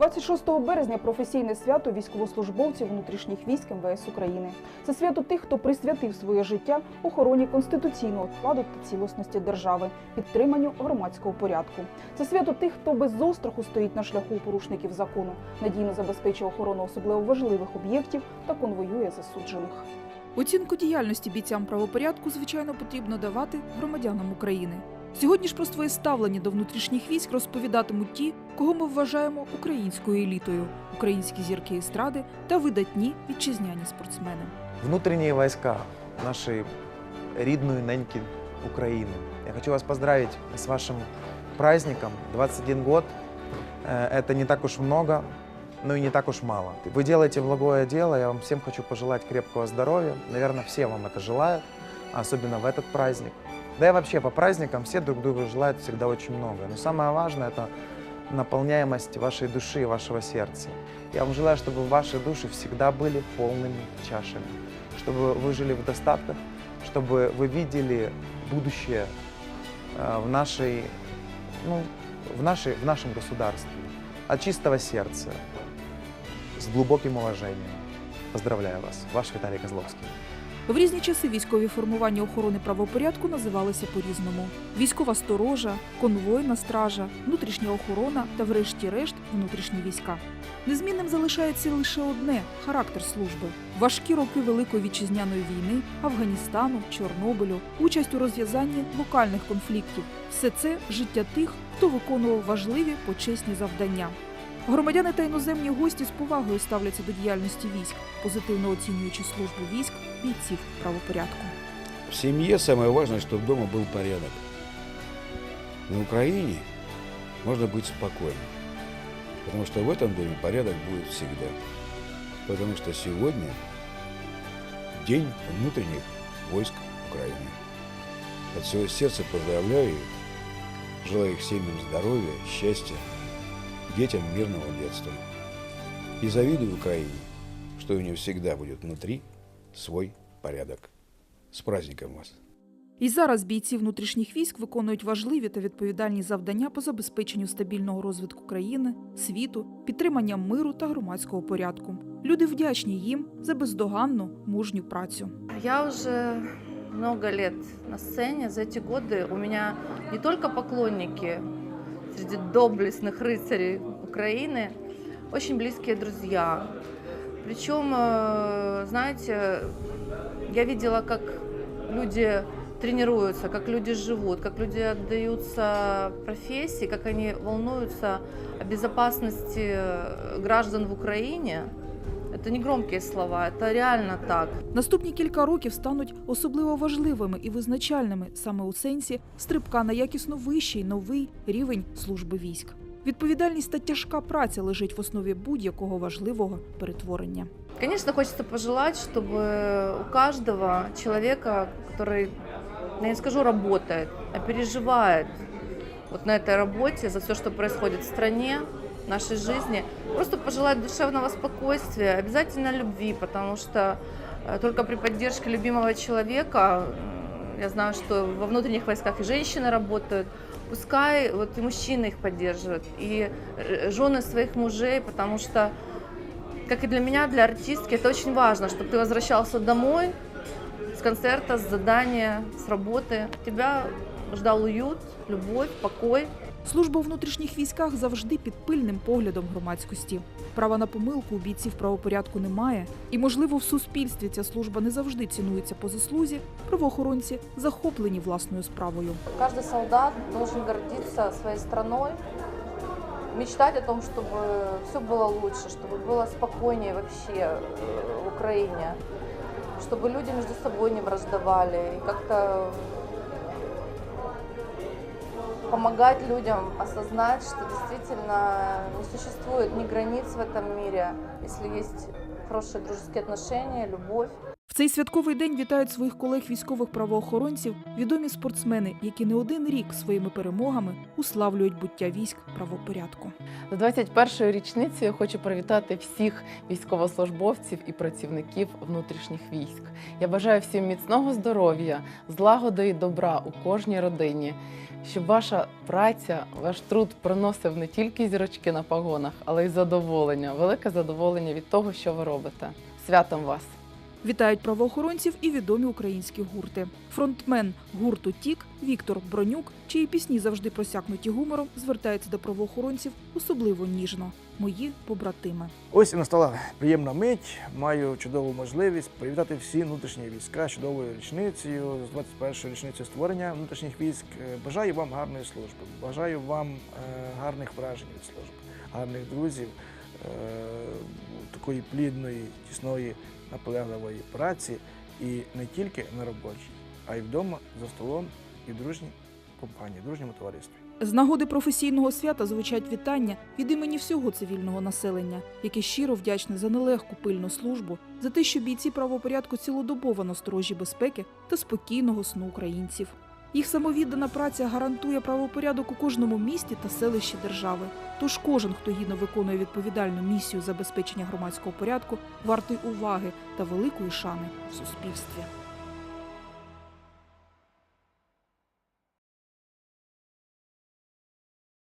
26 березня професійне свято військовослужбовців внутрішніх військ МВС України. Це свято тих, хто присвятив своє життя охороні конституційного складу та цілісності держави, підтриманню громадського порядку. Це свято тих, хто без остраху стоїть на шляху порушників закону, надійно забезпечує охорону особливо важливих об'єктів та конвоює засуджених. Оцінку діяльності бійцям правопорядку, звичайно, потрібно давати громадянам України. Сьогодні ж про своє ставлення до внутрішніх військ розповідатимуть ті, кого ми вважаємо українською елітою, українські зірки естради та видатні вітчизняні спортсмени. внутренние войска нашей рідної неньки Украины. Я хочу вас поздравить с вашим праздником. 21 год э, – это не так уж много, но и не так уж мало. Вы делаете благое дело, я вам всем хочу пожелать крепкого здоровья. Наверное, все вам это желают, особенно в этот праздник. Да и вообще по праздникам все друг другу желают всегда очень много. Но самое важное – это наполняемость вашей души и вашего сердца. Я вам желаю, чтобы ваши души всегда были полными чашами, чтобы вы жили в достатках, чтобы вы видели будущее э, в нашей, ну, в нашей, в нашем государстве от чистого сердца, с глубоким уважением. Поздравляю вас, ваш Виталий Козловский. В різні часи військові формування охорони правопорядку називалися по-різному: військова сторожа, конвойна стража, внутрішня охорона та, врешті-решт, внутрішні війська. Незмінним залишається лише одне характер служби: важкі роки Великої вітчизняної війни, Афганістану, Чорнобилю, участь у розв'язанні локальних конфліктів. Все це життя тих, хто виконував важливі почесні завдання. Громадяни та іноземні гості з повагою ставляться до діяльності військ, позитивно оцінюючи службу військ бійців правопорядку. В семье самое важное, чтобы дома был порядок. На Украине можно быть спокойным, потому что в этом доме порядок будет всегда. Потому что сегодня День внутренних войск Украины. От всего сердца поздравляю их, желаю их семьям здоровья, счастья, детям мирного детства. И завидую Украине, что у нее всегда будет внутри свой порядок. С праздником вас! І зараз бійці внутрішніх військ виконують важливі та відповідальні завдання по забезпеченню стабільного розвитку країни, світу, підтриманням миру та громадського порядку. Люди вдячні їм за бездоганну мужню працю. Я уже много лет на сцене. За эти годы у меня не только поклонники среди доблестных рыцарей Украины, очень близкие друзья. Причем, э, знаете, я видела, как люди тренируются, как люди живут, как люди отдаются профессии, как они волнуются о безопасности э, граждан в Украине. Это не громкие слова, это реально так. Наступні кілька років стануть особливо важливими і визначальними саме у сенсі стрибка на якісно вищий новий рівень служби військ. Відповідальність та тяжка праця лежить в основі будь-якого важливого перетворення. Конечно, хочется пожелать, чтобы у каждого человека, который, я не скажу работает, а переживает вот на этой работе за все, что происходит в стране, в нашей жизни, просто пожелать душевного спокойствия, обязательно любви, потому что э, только при поддержке любимого человека, я знаю, что во внутренних войсках и женщины работают, пускай вот и мужчины их поддерживают, и э, жены своих мужей, потому что как и для меня, для артистки, это очень важно, чтобы ты возвращался домой с концерта, с задания, с работы. Тебя ждал уют, любовь, покой. Служба у внутрішніх військах завжди під пильним поглядом громадськості. Права на помилку у бійців правопорядку немає, і, можливо, в суспільстві ця служба не завжди цінується по заслузі. Правоохоронці захоплені власною справою. Каждый солдат должен гордиться своей страной, мечтать о том, чтобы все было лучше, чтобы было спокойнее вообще э, в Украине, чтобы люди между собой не враждовали и как-то помогать людям осознать, что действительно не существует ни границ в этом мире, если есть хорошие дружеские отношения, любовь. Цей святковий день вітають своїх колег військових правоохоронців, відомі спортсмени, які не один рік своїми перемогами уславлюють буття військ правопорядку. З 21-ю річницею хочу привітати всіх військовослужбовців і працівників внутрішніх військ. Я бажаю всім міцного здоров'я, злагоди і добра у кожній родині, щоб ваша праця, ваш труд приносив не тільки зірочки на погонах, але й задоволення, велике задоволення від того, що ви робите. Святом вас! Вітають правоохоронців і відомі українські гурти. Фронтмен гурту Тік Віктор Бронюк, чиї пісні завжди просякнуті гумором, звертається до правоохоронців особливо ніжно. Мої побратими. Ось і настала приємна мить. Маю чудову можливість привітати всі внутрішні війська з чудовою річницею, з 21-ї річницею створення внутрішніх військ. Е, Бажаю вам гарної служби, бажаю вам е, гарних вражень від служби, гарних друзів, е, такої плідної, тісної, наполегливої праці і не тільки на роботі, а й вдома за столом і в дружній компанії, в дружньому товаристві. З нагоди професійного свята звучать вітання від імені всього цивільного населення, яке щиро вдячне за нелегку пильну службу, за те, що бійці правопорядку цілодобово на сторожі безпеки та спокійного сну українців. Їх самовіддана праця гарантує правопорядок у кожному місті та селищі держави. Тож кожен, хто гідно виконує відповідальну місію забезпечення громадського порядку, вартий уваги та великої шани в суспільстві.